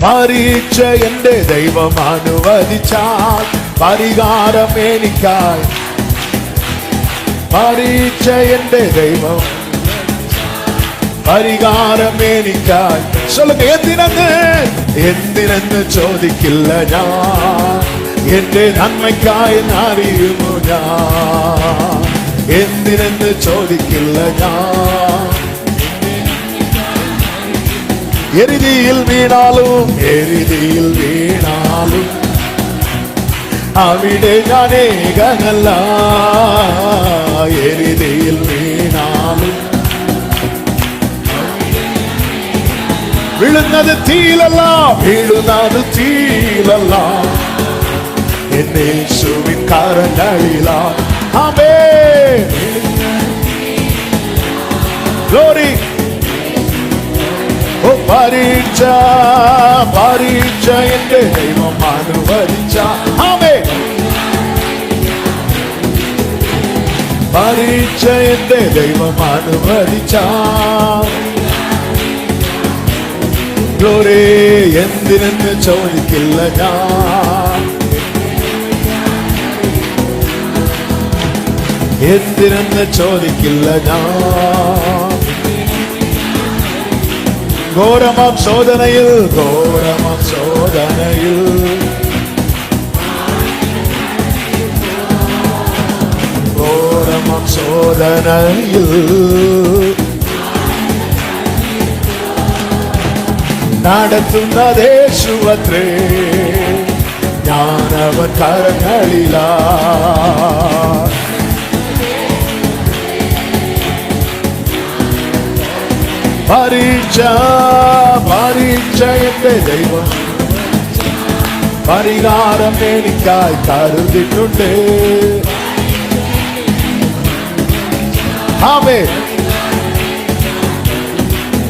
പരീക്ഷ എന്റെ ദൈവം അനുവദിച്ചാൽ പരിഹാരം എനിക്കായി പരീക്ഷ എന്റെ ദൈവം പരിഹാരം എനിക്കായി சொல்லுங்க എന്തിനെന്ന് എന്തിനെന്ന് ചോദിക്കില്ല ഞാൻ എന്റെ നന്മയ്ക്കായി അറിയുന്നു ഞാൻ എന്തിനെന്ന് ചോദിക്കില്ല ഞാൻ എരുതിയിൽ വീണാലും എരുതിയിൽ വീണാലും അവിടെ ഞാൻ ഏകനല്ല എരുതിയിൽ വീണാലും വീഴുന്നത് തീയിലല്ല വീഴുന്നത് തീയിലല്ല എന്നെ യേശുവിൻ കരങ്ങളില ആമേ ഗ്ലോറി ഓ പരീക്ഷ പരീക്ഷ എന്റെ ദൈവം അനുവദിച്ച ആമേ പരീക്ഷ എന്റെ ദൈവം അനുവദിച്ച ഗ്ലോറി എന്തിനെന്ന് ചോദിക്കില്ല ഞാൻ എന്തിനെന്ന് ചോദിക്കില്ല ഞാൻ ഘോരമാം ശോധനയിൽ ഘോരമാം ശോധനയിൽ. ഘോരമാം ശോധനയിൽ. നടത്തുന്നതേശുവത്രേ ഞാനവൻ കരങ്ങളിലാ പരീക്ഷ പരീക്ഷ എന്റെ ദൈവം പരിഹാരം എനിക്കായി കരുതിട്ടുണ്ട് ആമേ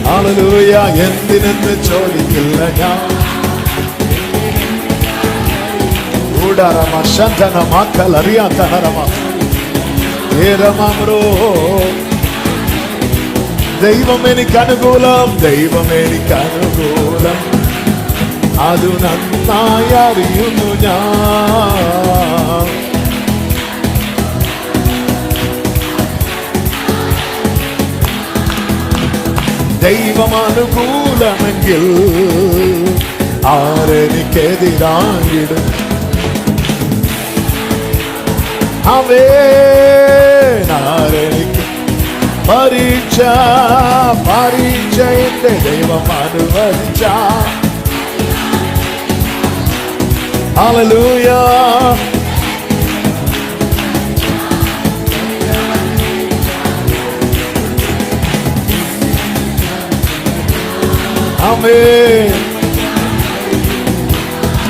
ഹല്ലേലൂയ എന്തിനെന്ന് ചോദിക്കില്ല ഞാൻ ഊടരമ ശന്തന മക്കൾ അറിയാത്തനരമ ഏരമോ ദൈവം എനിക്ക് അനുകൂലം ദൈവം എനിക്ക് അനുകൂലം അത് നന്നായി അറിയുന്നു ഞാൻ. ദൈവം അനുകൂലമെങ്കിൽ ആരെനിക്കെതിരായിടും? അവേ ആരെനിക്ക് പരീക്ഷ പരീക്ഷ എന്റെ ദൈവം അനുവദിച്ച ഹല്ലേലൂയ ആമേൻ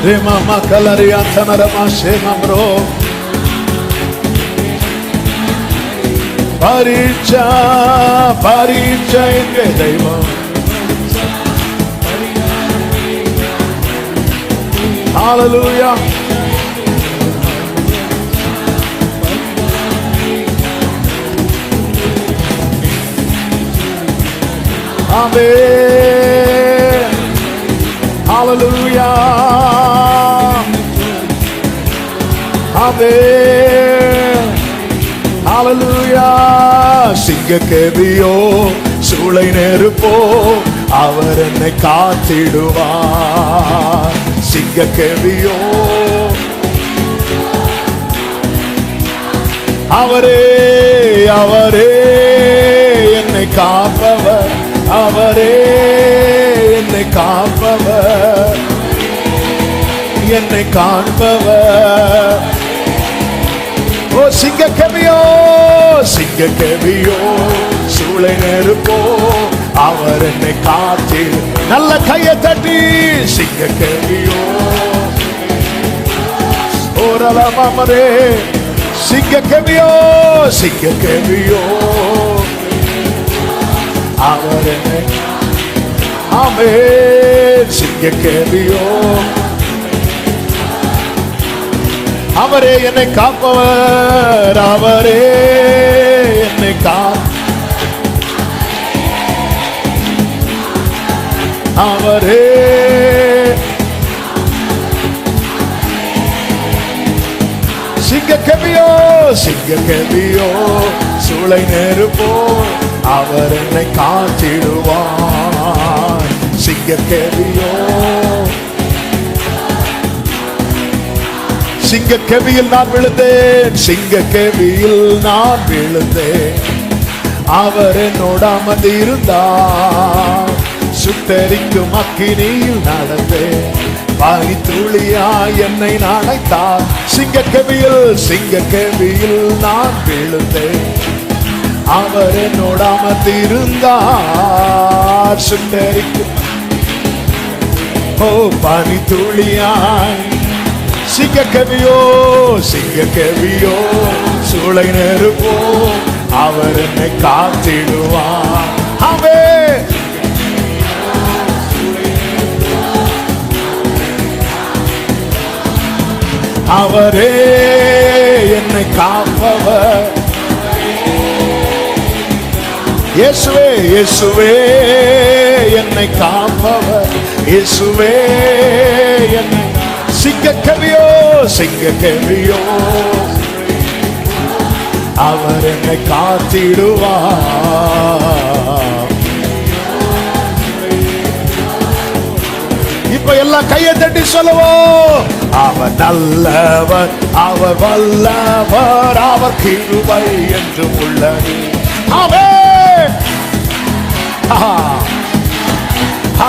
രമമ കലറിയാത്തനരമ ശേമമ്രോ பரீட்ச பரீட்ச என்கிற தெய்வம் ஹalleluya Hallelujah. Amen. சிங்க சிங்கக்கேபியோ சூளை நெருப்போ அவர் என்னை காத்திடுவார். சிங்க சிங்கக்கேபியோ அவரே அவரே என்னை காப்பவர். அவரே என்னை காப்பவர். என்னை காண்பவர். ஓ சிங்க கவியோ சிங்க கவியோ சூளை நெருப்போ அவர் என்னை காத்து நல்ல கையை தட்டி சிங்க கவியோ ஓரளமாமரே சிங்க கவியோ சிங்க கவியோ அவர் என்னை ஆமே சிங்க கவியோ அவரே என்னை காப்பவர் அவரே என்னை கா அவரே. சிங்க கவியோ சிங்க கவியோ சூளை நெருப்போ அவர் என்னை காத்திடுவான் சிங்க கவியோ சிங்க கெவியில் நான் விழுந்தேன். சிங்க கெவியில் நான் விழுந்தேன். அவர் என்னோட அமர்ந்து இருந்தார். சுட்டரிக்கும் அக்கினியில் நடந்தேன். பனி துளியா என்னை நனைத்தார். சிங்க கெவியில் சிங்க கெவியில் நான் விழுந்தேன். அவர் என்னோட அமர்ந்து இருந்தார். சுட்டரிக்கும் ஓ பனி துளியாய் சிங்க கவியோ சிங்க கவியோ சூளை நெருப்போ அவர் என்னை காத்திடுவார். அவே அவரே என்னை காப்பவர். இயேசுவே இயேசுவே என்னை காப்பவர். இயேசுவே என்னை சிக்க கவியோ சிங்க கவியோ அவர் என்னை காத்திடுவார். இப்ப எல்லாம் கையை தட்டி சொல்லுவோம். அவர் நல்லவர் அவர் வல்லவர் அவர் கிருபை என்று உள்ளது.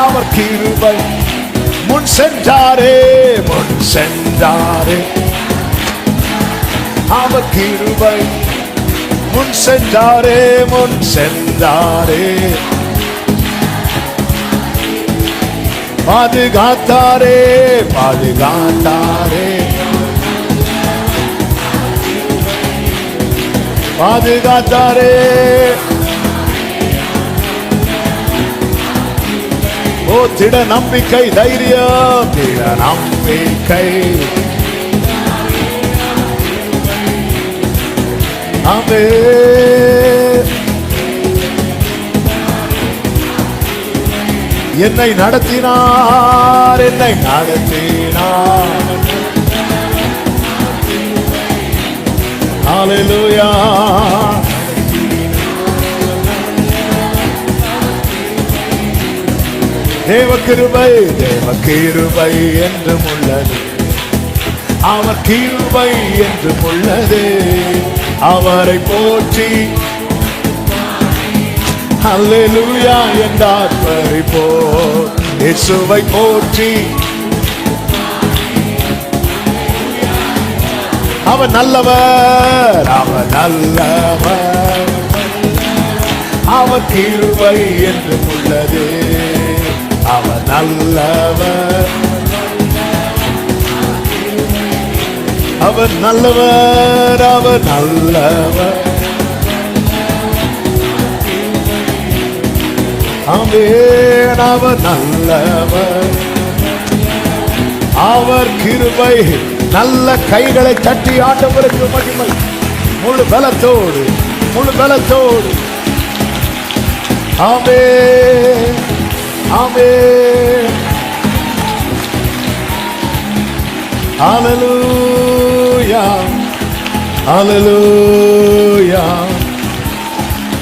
அவர் கிருபை. முன் சென்றாரே முன் சென்றாரே. அவர் கிருபை முன் சென்றாரே முன் சென்றாரே. பாதுகாத்தாரே பாதுகாத்தாரே. பாதுகாத்தாரே. ஓ திட நம்பிக்கை தைரியம். திட நம்பிக்கை. ஆமே என்னை நடத்தினார் என்னை நடத்தினார். ஹalleluya. தேவ கிருபை தேவ கிருபை என்றும் உள்ளது. அவர் கிருபை என்றும் உள்ளது. அவரை போற்றி. அல்லேலூயா என்றார் போ இயேசுவை போற்றி. அவர் நல்லவர் அவர் நல்லவர். அவர் கிருபை என்று உள்ளது. நல்லவர். அவர் நல்லவர் அவர் நல்லவர். ஆமென் அவர் நல்லவர். அவர் கிருபை நல்ல கைகளை தட்டி ஆட்டவருக்கு மகிமை. முழு பலத்தோடு முழு பலத்தோடு. ஆமே ஆமே Hallelujah. Hallelujah.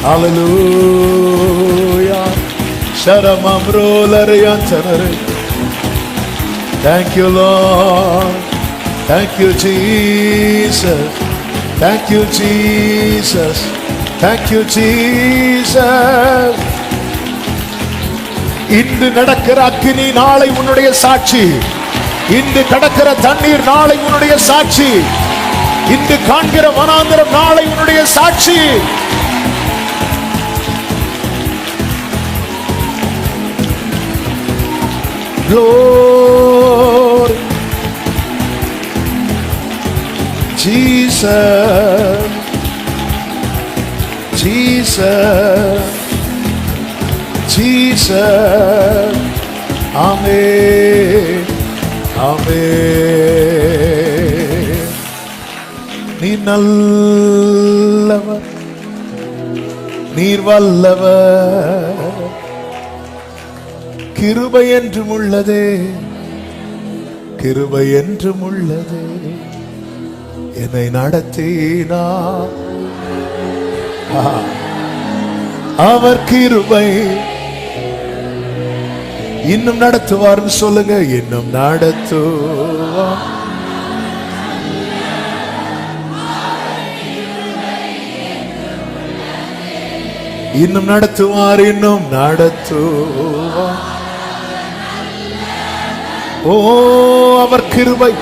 Hallelujah. Sharamam rolariyantanare. Thank you, Lord. Thank you, Jesus. Thank you, Jesus. Thank you, Jesus. இன்று நடக்கிற அக்கினி நாளை உன்னுடைய சாட்சி இன்று கடக்கிற தண்ணீர் நாளை உன்னுடைய சாட்சி இன்று காண்கிற வனாந்திரம் நாளை உன்னுடைய சாட்சி Lord Jesus. Jesus. Jesus. Amen. Amen. நீ நல்லவர் நீர் வல்லவர் கிருபை என்றும் உள்ளதே கிருபை என்றும் உள்ளதே என்னை நடத்தினா ஆஹா. அவர் கிருபை இன்னும் நடத்துவார்னு சொல்லுங்க. இன்னும் நடத்துவார். இன்னும் நடத்துவார் இன்னும் நடத்துவார். ஓ அவர் கிருபை.